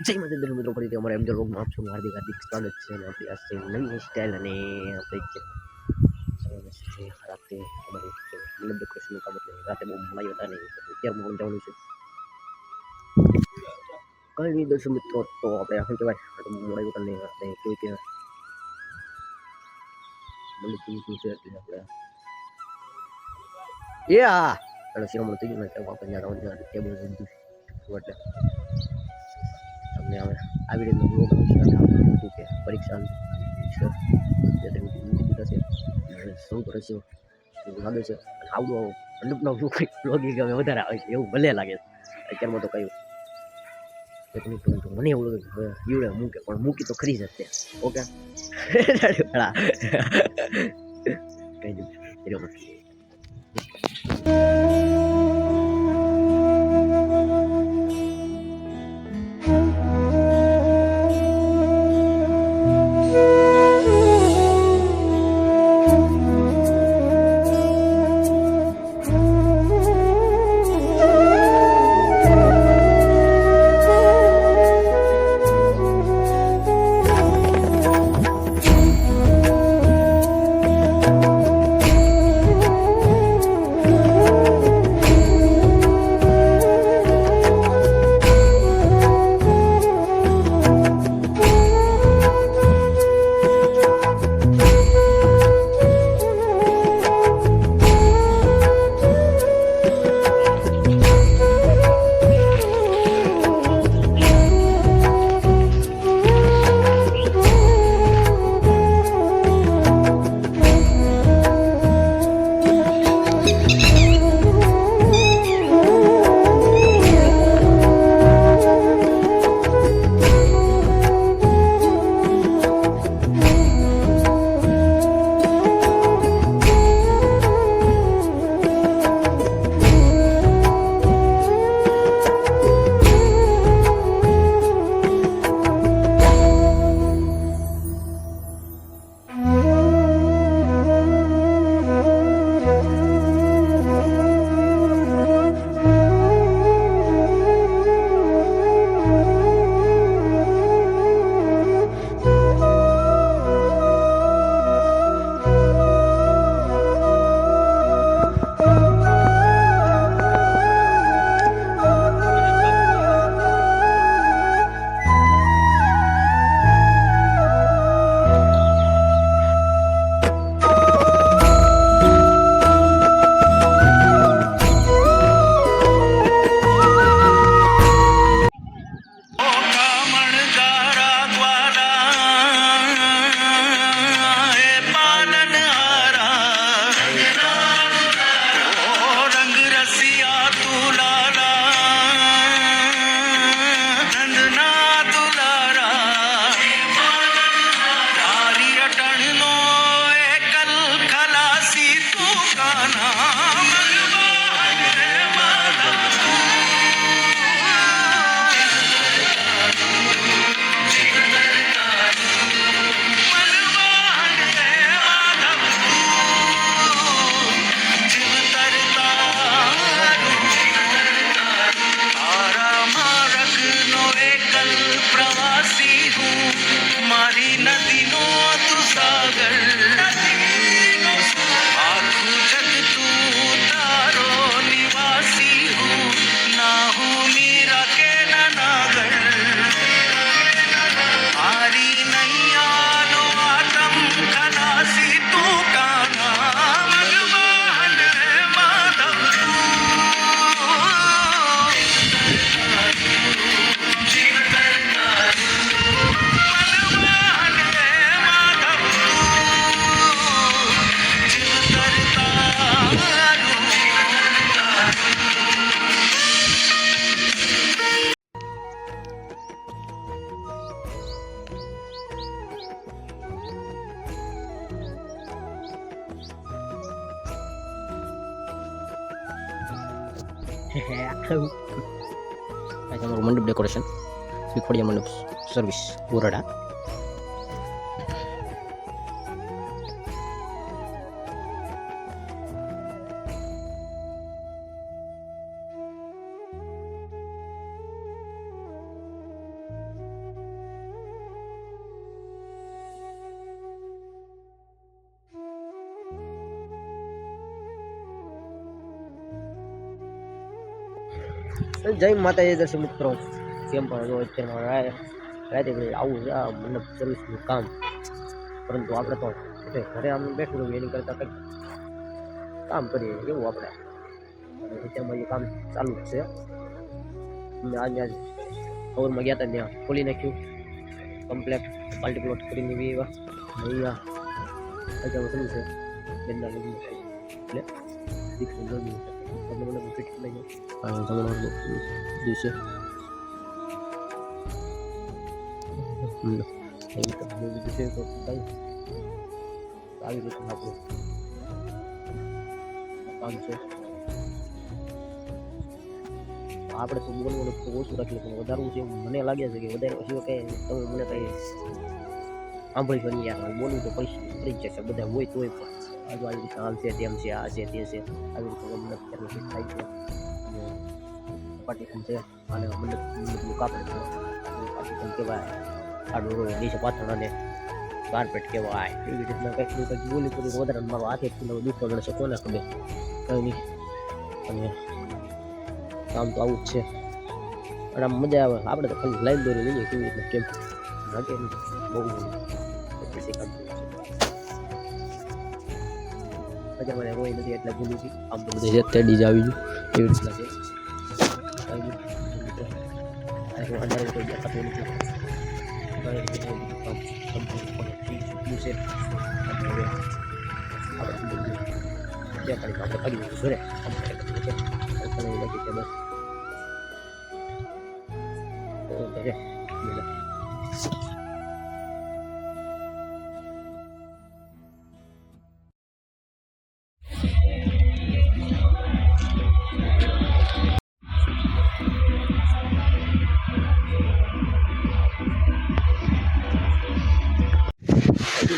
જય માતા દર મિત્રો ફરીથી અમારા એમજર રોગમાં આપ સૌનું હાર્દિક હાર્દિક સ્વાગત છે અને આપણી આ છે નવી સ્ટાઇલ અને આપણે છે સવારે છે રાતે અમારે છે મતલબ ડેકોરેશનનું કામ એટલે રાતે બહુ મલાઈ હતા ને અત્યારે પણ જવાનું છે કંઈ નહીં દર્શક મિત્રો તો આપણે શું કહેવાય આ તો મલાઈ હતા ને આપણે કેવું કે મતલબ કેવું શું છે એટલે આપણે એ હા એટલે શિરોમણ થઈ ગયું ને તો આપણે ત્યાં રવાનું છે ટેબલ બધું એટલે તમને હવે આવી રીતનું બ્લોગ હતું કે પરીક્ષા અને શું કરે છે એવું લાગે છે? અને આવડું આવું. અનુપનો શું કંઈક બ્લોગિંગ હવે વધારે આવે છે? એવું ભલે લાગે છે. અત્યારમાં તો કહ્યું પરંતુ મને એવું લાગે કે હવે જીવડે મૂકે. પણ મૂકી તો ખરી જ તે ઓકે? કઈ દીધું અમારું મંડપ ડેકોરેશન શ્રીખોડિયા મંડપ સર્વિસ બોરડા જય માતાજી દર્શક મિત્રો. કેમ પણ જો અત્યારે રાતે આવું છે, આ મતલબ સર્વિસનું કામ. પરંતુ આપણે તો ઘરે આમ બેઠું રહ્યું એની કરતાં કંઈક કામ કરીએ, એવું આપણે. અત્યારમાં એ કામ ચાલુ જ છે. અમે આજે આજ ખબરમાં ગયા હતા ત્યાં ખોલી નાખ્યું. કમ્પ્લેટ પાલ્ટી પ્લોટ કરીને બી એવા અહીંયા અત્યારમાં શું છે? એટલે દીકરી લગ્ન આવી રીતે આપણું કામ છે આપણે તો બોલવાનું ઓછું રાખીએ, પણ વધારવું છે મને લાગે છે કે વધારે પછી કંઈ તમે મને કંઈ સાંભળી કરી યાર, બોલું તો પૈસા ફરી જશે, બધા હોય તોય પણ. આજુ આવી રીતે આમ છે, તેમ છે, આ છે, તે છે, આવી રીતે મને અત્યારે થાય છે. પાટીકમ છે, અને મતલબ કાપડ છે. પાટીકમ કહેવાય. આ ડોરો નીચે પાથણ અને કાર્પેટ કહેવાય. એવી રીતના કંઈક ને કંઈક બોલી કરી વધારે મારો હાથે કિલો દુખો ગણશે કોને ખબર? કંઈ નહીં. અને કામ તો આવું જ છે. અને આમ મજા આવે. આપણે તો ખાલી લાઈન દોરી લઈએ કેવી રીતે કેમ? લાગે બહુ પછી કામ છે પછી મને કોઈ નથી એટલે ભૂલું છું આમ તો બધું છે ડીજ આવી ગયું એવી રીતના છે નથી કાંઈ સંપૂર્ણપણે થઈ છે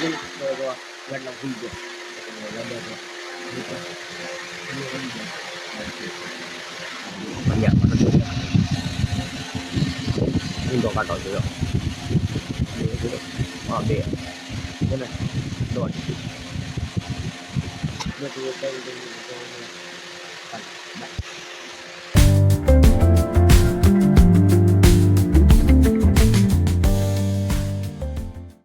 ગાડલા ભૂલ ગયો ઊંધો કાંટો જોયો હા બે છે ને દોઢ નથી એ કઈ દઉં તો હાલ, બાય.